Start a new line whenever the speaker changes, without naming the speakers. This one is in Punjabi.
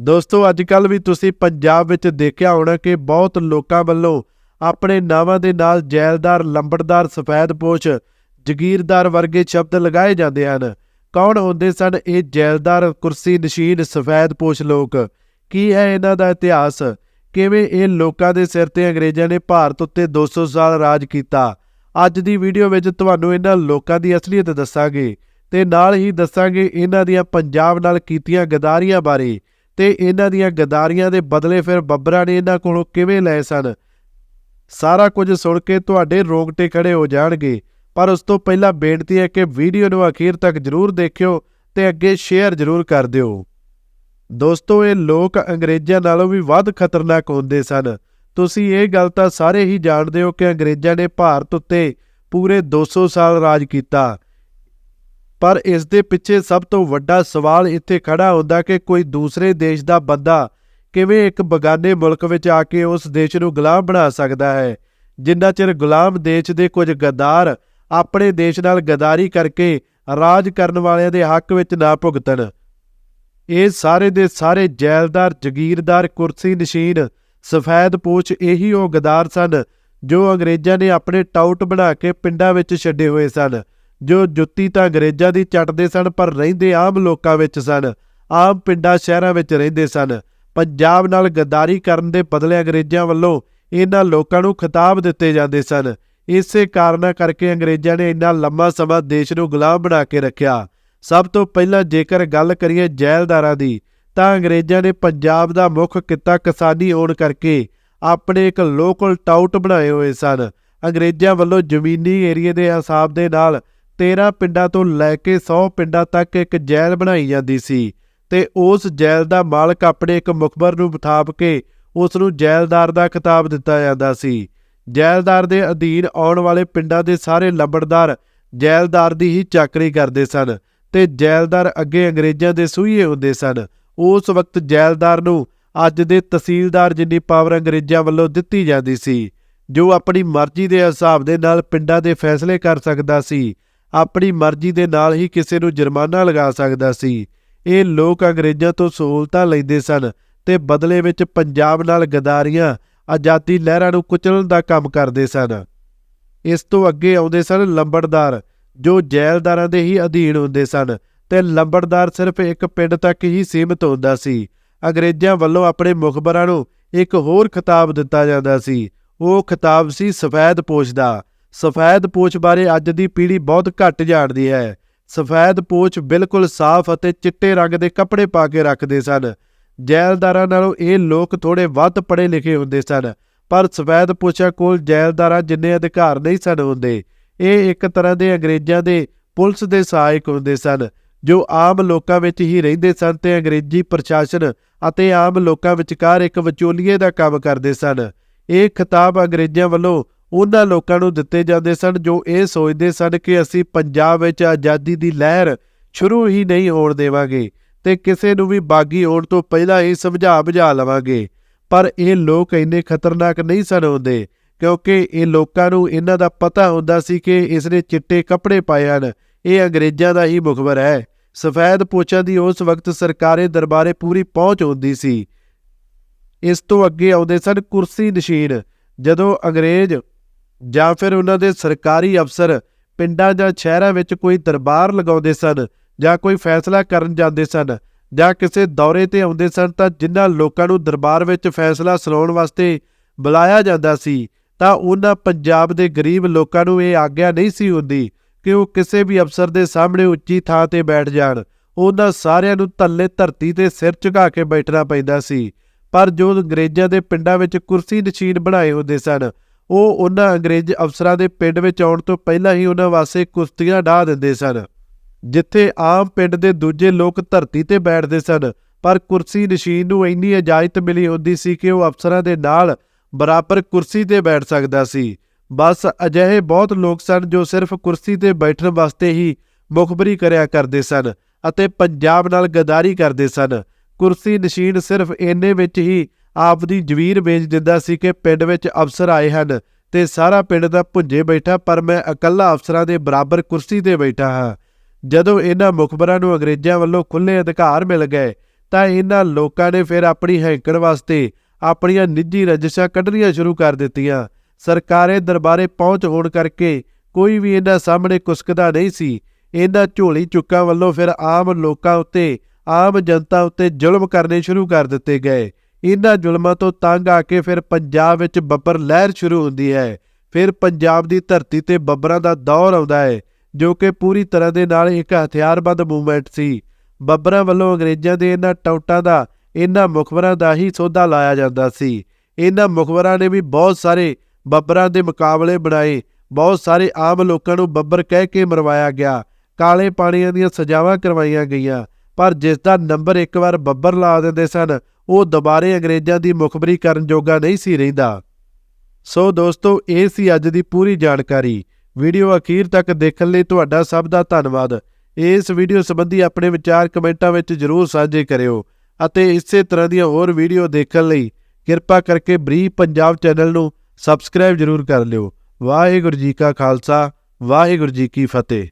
ਦੋਸਤੋ ਅੱਜ ਕੱਲ ਵੀ ਤੁਸੀਂ ਪੰਜਾਬ ਵਿੱਚ ਦੇਖਿਆ ਹੋਣਾ ਕਿ ਬਹੁਤ ਲੋਕਾਂ ਵੱਲੋਂ ਆਪਣੇ ਨਾਵਾਂ ਦੇ ਨਾਲ ਜੈਲਦਾਰ, ਲੰਬੜਦਾਰ ਸਫੈਦਪੋਸ਼ ਜਗੀਰਦਾਰ ਵਰਗੇ ਸ਼ਬਦ ਲਗਾਏ ਜਾਂਦੇ ਹਨ। ਕੌਣ ਹੁੰਦੇ ਸਨ ਇਹ ਜੈਲਦਾਰ, ਕੁਰਸੀ ਨਸ਼ੀਨ ਸਫੈਦਪੋਸ਼ ਲੋਕ? ਕੀ ਹੈ ਇਹਨਾਂ ਦਾ ਇਤਿਹਾਸ? ਕਿਵੇਂ ਇਹ ਲੋਕਾਂ ਦੇ ਸਿਰ ਤੇ ਅੰਗਰੇਜ਼ਾਂ ਨੇ ਭਾਰਤ ਉੱਤੇ 200 ਸਾਲ ਰਾਜ ਕੀਤਾ? ਅੱਜ ਦੀ ਵੀਡੀਓ ਵਿੱਚ ਤੁਹਾਨੂੰ ਇਹਨਾਂ ਲੋਕਾਂ ਦੀ ਅਸਲੀਅਤ ਦੱਸਾਂਗੇ ਤੇ ਨਾਲ ਹੀ ਦੱਸਾਂਗੇ ਇਹਨਾਂ ਦੀਆਂ ਪੰਜਾਬ ਨਾਲ ਕੀਤੀਆਂ ਗਦਾਰੀਆਂ ਬਾਰੇ। ਤੇ ਇਹਨਾਂ ਦੀਆਂ ਗਦਾਰੀਆਂ ਦੇ ਬਦਲੇ ਫਿਰ ਬੱਬਰਾਂ ਨੇ ਇਹਨਾਂ ਕੋਲੋਂ ਕਿਵੇਂ ਲਏ ਸਨ? ਸਾਰਾ ਕੁਝ ਸੁਣ ਕੇ ਤੁਹਾਡੇ ਰੋਂਗਟੇ ਖੜੇ ਹੋ ਜਾਣਗੇ, ਪਰ ਉਸ ਤੋਂ ਪਹਿਲਾਂ ਬੇਨਤੀ ਹੈ ਕਿ ਵੀਡੀਓ ਨੂੰ ਅਖੀਰ ਤੱਕ ਜ਼ਰੂਰ ਦੇਖਿਓ ਤੇ ਅੱਗੇ ਸ਼ੇਅਰ ਜ਼ਰੂਰ ਕਰ ਦਿਓ। ਦੋਸਤੋ, ਇਹ ਲੋਕ ਅੰਗਰੇਜ਼ਾਂ ਨਾਲੋਂ ਵੀ ਵੱਧ ਖਤਰਨਾਕ ਹੁੰਦੇ ਸਨ। ਤੁਸੀਂ ਇਹ ਗੱਲ ਤਾਂ ਸਾਰੇ ਹੀ ਜਾਣਦੇ ਹੋ ਕਿ ਅੰਗਰੇਜ਼ਾਂ ਨੇ ਭਾਰਤ ਉੱਤੇ ਪੂਰੇ 200 ਸਾਲ ਰਾਜ ਕੀਤਾ। ਪਰ ਇਸ ਦੇ ਪਿੱਛੇ ਸਭ ਤੋਂ ਵੱਡਾ ਸਵਾਲ ਇੱਥੇ ਖੜਾ ਹੁੰਦਾ ਕਿ ਕੋਈ ਦੂਸਰੇ ਦੇਸ਼ ਦਾ ਬੰਦਾ ਕਿਵੇਂ ਇੱਕ ਬਗਾਨੇ ਮੁਲਕ ਵਿੱਚ ਆ ਕੇ ਉਸ ਦੇਸ਼ ਨੂੰ ਗੁਲਾਮ ਬਣਾ ਸਕਦਾ ਹੈ? ਜਿੰਨਾ ਚਿਰ ਗੁਲਾਮ ਦੇਸ਼ ਦੇ ਕੁਝ ਗਦਾਰ ਆਪਣੇ ਦੇਸ਼ ਨਾਲ ਗਦਾਰੀ ਕਰਕੇ ਰਾਜ ਕਰਨ ਵਾਲਿਆਂ ਦੇ ਹੱਕ ਵਿੱਚ ਨਾ ਭੁਗਤਣ। ਇਹ ਸਾਰੇ ਦੇ ਸਾਰੇ ਜੈਲਦਾਰ, ਜਗੀਰਦਾਰ, ਕੁਰਸੀ ਨਸ਼ੀਨ, ਸਫੈਦ ਪੂਛ ਇਹੀ ਉਹ ਗਦਾਰ ਸਨ ਜੋ ਅੰਗਰੇਜ਼ਾਂ ਨੇ ਆਪਣੇ ਟਾਊਟ ਬਣਾ ਕੇ ਪਿੰਡਾਂ ਵਿੱਚ ਛੱਡੇ ਹੋਏ ਸਨ। ਜੋ ਜੁੱਤੀ ਤਾਂ ਅੰਗਰੇਜ਼ਾਂ ਦੀ ਚੱਟਦੇ ਸਨ, ਪਰ ਰਹਿੰਦੇ ਆਮ ਲੋਕਾਂ ਵਿੱਚ ਸਨ। ਆਮ ਪਿੰਡਾਂ ਸ਼ਹਿਰਾਂ ਵਿੱਚ ਰਹਿੰਦੇ ਸਨ। ਪੰਜਾਬ ਨਾਲ ਗਦਾਰੀ ਕਰਨ ਦੇ ਬਦਲੇ ਅੰਗਰੇਜ਼ਾਂ ਵੱਲੋਂ ਇਹਨਾਂ ਲੋਕਾਂ ਨੂੰ ਖਿਤਾਬ ਦਿੱਤੇ ਜਾਂਦੇ ਸਨ। ਇਸੇ ਕਾਰਨਾਂ ਕਰਕੇ ਅੰਗਰੇਜ਼ਾਂ ਨੇ ਇੰਨਾ ਲੰਮਾ ਸਮਾਂ ਦੇਸ਼ ਨੂੰ ਗੁਲਾਮ ਬਣਾ ਕੇ ਰੱਖਿਆ। ਸਭ ਤੋਂ ਪਹਿਲਾਂ ਜੇਕਰ ਗੱਲ ਕਰੀਏ ਜੈਲਦਾਰਾਂ ਦੀ, ਤਾਂ ਅੰਗਰੇਜ਼ਾਂ ਨੇ ਪੰਜਾਬ ਦਾ ਮੁੱਖ ਕਿੱਤਾ ਕਿਸਾਨੀ ਹੋਣ ਕਰਕੇ ਆਪਣੇ ਇੱਕ ਲੋਕਲ ਟਾਊਟ ਬਣਾਏ ਹੋਏ ਸਨ। ਅੰਗਰੇਜ਼ਾਂ ਵੱਲੋਂ ਜ਼ਮੀਨੀ ਏਰੀਏ ਦੇ ਹਿਸਾਬ ਦੇ ਨਾਲ 13 ਪਿੰਡਾਂ ਤੋਂ ਲੈ ਕੇ 100 ਪਿੰਡਾਂ ਤੱਕ ਇੱਕ ਜੈਲ ਬਣਾਈ ਜਾਂਦੀ ਸੀ ਤੇ ਉਸ ਜੈਲ ਦਾ ਮਾਲਕ ਆਪਣੇ ਇੱਕ ਮੁਖਬਰ ਨੂੰ ਬਿਠਾਪ ਕੇ ਉਸ ਨੂੰ ਜੈਲਦਾਰ ਦਾ ਖਿਤਾਬ ਦਿੱਤਾ ਜਾਂਦਾ ਸੀ। ਜੈਲਦਾਰ ਦੇ ਅਧੀਨ ਆਉਣ ਵਾਲੇ ਪਿੰਡਾਂ ਦੇ ਸਾਰੇ ਲੰਬੜਦਾਰ ਜੈਲਦਾਰ ਦੀ ਹੀ ਚਾਕਰੀ ਕਰਦੇ ਸਨ ਤੇ ਜੈਲਦਾਰ ਅੱਗੇ ਅੰਗਰੇਜ਼ਾਂ ਦੇ ਸੂਹੀਏ ਹੁੰਦੇ ਸਨ। ਉਸ ਵਕਤ ਜੈਲਦਾਰ ਨੂੰ ਅੱਜ ਦੇ ਤਹਿਸੀਲਦਾਰ ਜਿੰਨੀ ਪਾਵਰ ਅੰਗਰੇਜ਼ਾਂ ਵੱਲੋਂ ਦਿੱਤੀ ਜਾਂਦੀ ਸੀ, ਜੋ ਆਪਣੀ ਮਰਜ਼ੀ ਦੇ ਹਿਸਾਬ ਦੇ ਨਾਲ ਪਿੰਡਾਂ ਦੇ ਫੈਸਲੇ ਕਰ ਸਕਦਾ ਸੀ ਆਪਣੀ ਮਰਜ਼ੀ ਦੇ ਨਾਲ ਹੀ ਕਿਸੇ ਨੂੰ ਜੁਰਮਾਨਾ ਲਗਾ ਸਕਦਾ ਸੀ। ਇਹ ਲੋਕ ਅੰਗਰੇਜ਼ਾਂ ਤੋਂ ਸਹੂਲਤਾਂ ਲੈਂਦੇ ਸਨ ਤੇ ਬਦਲੇ ਵਿੱਚ ਪੰਜਾਬ ਨਾਲ ਗਦਾਰੀਆਂ, ਆਜ਼ਾਦੀ ਲਹਿਰਾਂ ਨੂੰ ਕੁਚਲਣ ਦਾ ਕੰਮ ਕਰਦੇ ਸਨ। ਇਸ ਤੋਂ ਅੱਗੇ ਆਉਂਦੇ ਸਨ ਲੰਬੜਦਾਰ, ਜੋ ਜੈਲਦਾਰਾਂ ਦੇ ਹੀ ਅਧੀਨ ਹੁੰਦੇ ਸਨ ਤੇ ਲੰਬੜਦਾਰ ਸਿਰਫ ਇੱਕ ਪਿੰਡ ਤੱਕ ਹੀ ਸੀਮਿਤ ਹੁੰਦਾ ਸੀ। ਅੰਗਰੇਜ਼ਾਂ ਵੱਲੋਂ ਆਪਣੇ ਮੁਖਬਰਾਂ ਨੂੰ ਇੱਕ ਹੋਰ ਖਿਤਾਬ ਦਿੱਤਾ ਜਾਂਦਾ ਸੀ। ਉਹ ਖਿਤਾਬ ਸੀ ਸਫੈਦ ਪੋਸ਼ ਦਾ। ਸਫੈਦ ਪੋਛ ਬਾਰੇ ਅੱਜ ਦੀ ਪੀੜ੍ਹੀ ਬਹੁਤ ਘੱਟ ਜਾਣਦੀ ਹੈ। ਸਫੈਦ ਪੋਛ ਬਿਲਕੁਲ ਸਾਫ਼ ਅਤੇ ਚਿੱਟੇ ਰੰਗ ਦੇ ਕੱਪੜੇ ਪਾ ਕੇ ਰੱਖਦੇ ਸਨ। ਜੈਲਦਾਰਾਂ ਨਾਲੋਂ ਇਹ ਲੋਕ ਥੋੜੇ ਵੱਧ ਪੜ੍ਹੇ ਲਿਖੇ ਹੁੰਦੇ ਸਨ, ਪਰ ਸਫੈਦ ਪੋਸ਼ਾਂ ਕੋਲ ਜੈਲਦਾਰਾਂ ਜਿੰਨੇ ਅਧਿਕਾਰ ਨਹੀਂ ਸਨ ਹੁੰਦੇ। ਇਹ ਇੱਕ ਤਰ੍ਹਾਂ ਦੇ ਅੰਗਰੇਜ਼ਾਂ ਦੇ ਪੁਲਿਸ ਦੇ ਸਹਾਇਕ ਹੁੰਦੇ ਸਨ, ਜੋ ਆਮ ਲੋਕਾਂ ਵਿੱਚ ਹੀ ਰਹਿੰਦੇ ਸਨ ਤੇ ਅੰਗਰੇਜ਼ੀ ਪ੍ਰਸ਼ਾਸਨ ਅਤੇ ਆਮ ਲੋਕਾਂ ਵਿਚਕਾਰ ਇੱਕ ਵਿਚੋਲੀਏ ਦਾ ਕੰਮ ਕਰਦੇ ਸਨ। ਇਹ ਖਿਤਾਬ ਅੰਗਰੇਜ਼ਾਂ ਵੱਲੋਂ ਉਹਨਾਂ ਲੋਕਾਂ ਨੂੰ ਦਿੱਤੇ ਜਾਂਦੇ ਸਨ ਜੋ ਇਹ ਸੋਚਦੇ ਸਨ ਕਿ ਅਸੀਂ ਪੰਜਾਬ ਵਿੱਚ ਆਜ਼ਾਦੀ ਦੀ ਲਹਿਰ ਸ਼ੁਰੂ ਹੀ ਨਹੀਂ ਹੋਣ ਦੇਵਾਂਗੇ ਤੇ ਕਿਸੇ ਨੂੰ ਵੀ ਬਾਗੀ ਹੋਣ ਤੋਂ ਪਹਿਲਾਂ ਹੀ ਸਮਝਾ ਬੁਝਾ ਲਵਾਂਗੇ। ਪਰ ਇਹ ਲੋਕ ਇੰਨੇ ਖਤਰਨਾਕ ਨਹੀਂ ਸਨ ਹੁੰਦੇ, ਕਿਉਂਕਿ ਇਹ ਲੋਕਾਂ ਨੂੰ ਇਹਨਾਂ ਦਾ ਪਤਾ ਹੁੰਦਾ ਸੀ ਕਿ ਇਸ ਨੇ ਚਿੱਟੇ ਕੱਪੜੇ ਪਾਏ ਹਨ। ਇਹ ਅੰਗਰੇਜ਼ਾਂ ਦਾ ਹੀ ਮੁਖਬਰ ਹੈ। ਸਫੈਦ ਪੋਚਾਂ ਦੀ ਉਸ ਵਕਤ ਸਰਕਾਰੇ ਦਰਬਾਰੇ ਪੂਰੀ ਪਹੁੰਚ ਹੁੰਦੀ ਸੀ। ਇਸ ਤੋਂ ਅੱਗੇ ਆਉਂਦੇ ਸਨ ਕੁਰਸੀ ਨਸ਼ੀਨ। ਜਦੋਂ ਅੰਗਰੇਜ਼ ਜਾਂ ਫਿਰ ਉਹਨਾਂ ਦੇ ਸਰਕਾਰੀ ਅਫਸਰ ਪਿੰਡਾਂ ਜਾਂ ਸ਼ਹਿਰਾਂ ਵਿੱਚ ਕੋਈ ਦਰਬਾਰ ਲਗਾਉਂਦੇ ਸਨ ਜਾਂ ਕੋਈ ਫੈਸਲਾ ਕਰਨ ਜਾਂਦੇ ਸਨ ਜਾਂ ਕਿਸੇ ਦੌਰੇ ਤੇ ਆਉਂਦੇ ਸਨ ਤਾਂ ਜਿਨ੍ਹਾਂ ਲੋਕਾਂ ਨੂੰ ਦਰਬਾਰ ਵਿੱਚ ਫੈਸਲਾ ਸੁਣਾਉਣ ਵਾਸਤੇ ਬੁਲਾਇਆ ਜਾਂਦਾ ਸੀ, ਤਾਂ ਉਹਨਾਂ ਪੰਜਾਬ ਦੇ ਗਰੀਬ ਲੋਕਾਂ ਨੂੰ ਇਹ ਆਗਿਆ ਨਹੀਂ ਸੀ ਹੁੰਦੀ ਕਿ ਉਹ ਕਿਸੇ ਵੀ ਅਫਸਰ ਦੇ ਸਾਹਮਣੇ ਉੱਚੀ ਥਾਂ ਤੇ ਬੈਠ ਜਾਣ। ਉਹਨਾਂ ਸਾਰਿਆਂ ਨੂੰ ਥੱਲੇ ਧਰਤੀ ਤੇ ਸਿਰ ਝੁਕਾ ਕੇ ਬੈਠਣਾ ਪੈਂਦਾ ਸੀ, ਪਰ ਜੋ ਅੰਗਰੇਜ਼ਾਂ ਦੇ ਪਿੰਡਾਂ ਵਿੱਚ ਕੁਰਸੀ ਨਸ਼ੀਨ ਬਣਾਏ ਹੁੰਦੇ ਸਨ ਉਹ ਉਹਨਾਂ ਅੰਗਰੇਜ਼ ਅਫਸਰਾਂ ਦੇ ਪਿੰਡ ਵਿੱਚ ਆਉਣ ਤੋਂ ਪਹਿਲਾਂ ਹੀ ਉਹਨਾਂ ਵਾਸਤੇ ਕੁਸ਼ਤੀਆਂ ਢਾ ਦਿੰਦੇ ਸਨ, ਜਿੱਥੇ ਆਮ ਪਿੰਡ ਦੇ ਦੂਜੇ ਲੋਕ ਧਰਤੀ ਤੇ ਬੈਠਦੇ ਸਨ। ਪਰ ਕੁਰਸੀ ਨਸ਼ੀਨ ਨੂੰ ਇੰਨੀ ਇਜਾਜ਼ਤ ਮਿਲੀ ਹੁੰਦੀ ਸੀ ਕਿ ਉਹ ਅਫਸਰਾਂ ਦੇ ਨਾਲ ਬਰਾਬਰ ਕੁਰਸੀ ਤੇ ਬੈਠ ਸਕਦਾ ਸੀ। ਬਸ ਅਜਿਹੇ ਬਹੁਤ ਲੋਕ ਸਨ ਜੋ ਸਿਰਫ ਕੁਰਸੀ ਤੇ ਬੈਠਣ ਵਾਸਤੇ ਹੀ ਮੁਖਬਰੀ ਕਰਿਆ ਕਰਦੇ ਸਨ ਅਤੇ ਪੰਜਾਬ ਨਾਲ ਗਦਾਰੀ ਕਰਦੇ ਸਨ। ਕੁਰਸੀ ਨਸ਼ੀਨ ਸਿਰਫ ਇੰਨੇ ਵਿੱਚ ਹੀ ਆਪ ਦੀ ਜਵੀਰ ਵੇਚ ਦਿੰਦਾ ਸੀ ਕਿ ਪਿੰਡ ਵਿੱਚ ਅਫਸਰ ਆਏ ਹਨ ਤੇ ਸਾਰਾ ਪਿੰਡ ਦਾ ਭੁੰਜੇ ਬੈਠਾ ਪਰ ਮੈਂ ਇਕੱਲਾ ਅਫਸਰਾਂ ਦੇ ਬਰਾਬਰ ਕੁਰਸੀ ਤੇ ਬੈਠਾ ਹਾਂ। ਜਦੋਂ ਇਹਨਾਂ ਮੁਖਬਰਾਂ ਨੂੰ ਅੰਗਰੇਜ਼ਾਂ ਵੱਲੋਂ ਖੁੱਲ੍ਹੇ ਅਧਿਕਾਰ ਮਿਲ ਗਏ, ਤਾਂ ਇਹਨਾਂ ਲੋਕਾਂ ਨੇ ਫਿਰ ਆਪਣੀ ਹੈਂਕੜ ਵਾਸਤੇ ਆਪਣੀਆਂ ਨਿੱਜੀ ਰਜਿਸ਼ਾਂ ਕੱਢਣੀਆਂ ਸ਼ੁਰੂ ਕਰ ਦਿੱਤੀਆਂ। ਸਰਕਾਰੇ ਦਰਬਾਰੇ ਪਹੁੰਚ ਹੋਣ ਕਰਕੇ ਕੋਈ ਵੀ ਇਹਨਾਂ ਸਾਹਮਣੇ ਕੁਸਕਦਾ ਨਹੀਂ ਸੀ। ਇਹਨਾਂ ਝੋਲੀ ਚੁੱਕਾਂ ਵੱਲੋਂ ਫਿਰ ਆਮ ਲੋਕਾਂ ਉੱਤੇ, ਆਮ ਜਨਤਾ ਉੱਤੇ ਜ਼ੁਲਮ ਕਰਨੇ ਸ਼ੁਰੂ ਕਰ ਦਿੱਤੇ ਗਏ। ਇਹਨਾਂ ਜ਼ੁਲਮਾਂ ਤੋਂ ਤੰਗ ਆ ਕੇ ਫਿਰ ਪੰਜਾਬ ਵਿੱਚ ਬੱਬਰ ਲਹਿਰ ਸ਼ੁਰੂ ਹੁੰਦੀ ਹੈ। ਫਿਰ ਪੰਜਾਬ ਦੀ ਧਰਤੀ ਤੇ ਬੱਬਰਾਂ ਦਾ ਦੌਰ ਆਉਂਦਾ ਹੈ, ਜੋ ਕਿ ਪੂਰੀ ਤਰ੍ਹਾਂ ਦੇ ਨਾਲ ਇੱਕ ਹਥਿਆਰਬੰਦ ਮੂਵਮੈਂਟ ਸੀ। ਬੱਬਰਾਂ ਵੱਲੋਂ ਅੰਗਰੇਜ਼ਾਂ ਦੇ ਇਹਨਾਂ ਟੌਟਾਂ ਦਾ, ਇਹਨਾਂ ਮੁਖਬਰਾਂ ਦਾ ਹੀ ਸੌਦਾ ਲਾਇਆ ਜਾਂਦਾ ਸੀ। ਇਹਨਾਂ ਮੁਖਬਰਾਂ ਨੇ ਵੀ ਬਹੁਤ ਸਾਰੇ ਬੱਬਰਾਂ ਦੇ ਮੁਕਾਬਲੇ ਬਣਾਏ, ਬਹੁਤ ਸਾਰੇ ਆਮ ਲੋਕਾਂ ਨੂੰ ਬੱਬਰ ਕਹਿ ਕੇ ਮਰਵਾਇਆ ਗਿਆ। ਕਾਲੇ ਪਾਣੀਆਂ ਦੀਆਂ ਸਜ਼ਾਵਾਂ ਕਰਵਾਈਆਂ ਗਈਆਂ, ਪਰ ਜਿਸ ਦਾ ਨੰਬਰ ਇੱਕ ਵਾਰ ਬੱਬਰ ਲਾ ਦਿੰਦੇ ਸਨ ਉਹ ਦੁਬਾਰੇ ਅੰਗਰੇਜ਼ਾਂ ਦੀ ਮੁਖਬਰੀ ਕਰਨ ਜੋਗਾ ਨਹੀਂ ਸੀ ਰਹਿੰਦਾ। ਸੋ ਦੋਸਤੋ, ਇਹ ਸੀ ਅੱਜ ਦੀ ਪੂਰੀ ਜਾਣਕਾਰੀ। ਵੀਡੀਓ ਅਖੀਰ ਤੱਕ ਦੇਖਣ ਲਈ ਤੁਹਾਡਾ ਸਭ ਦਾ ਧੰਨਵਾਦ। ਇਸ ਵੀਡੀਓ ਸੰਬੰਧੀ ਆਪਣੇ ਵਿਚਾਰ ਕਮੈਂਟਾਂ ਵਿੱਚ ਜਰੂਰ ਸਾਂਝੇ ਕਰਿਓ ਅਤੇ ਇਸੇ ਤਰ੍ਹਾਂ ਦੀਆਂ ਹੋਰ ਵੀਡੀਓ ਦੇਖਣ ਲਈ ਕਿਰਪਾ ਕਰਕੇ ਬਰੀਫ ਪੰਜਾਬ ਚੈਨਲ ਨੂੰ ਸਬਸਕ੍ਰਾਈਬ ਜਰੂਰ ਕਰ ਲਿਓ। ਵਾਹਿਗੁਰੂ ਜੀ ਕਾ ਖਾਲਸਾ, ਵਾਹਿਗੁਰੂ ਜੀ ਕੀ ਫਤਿਹ।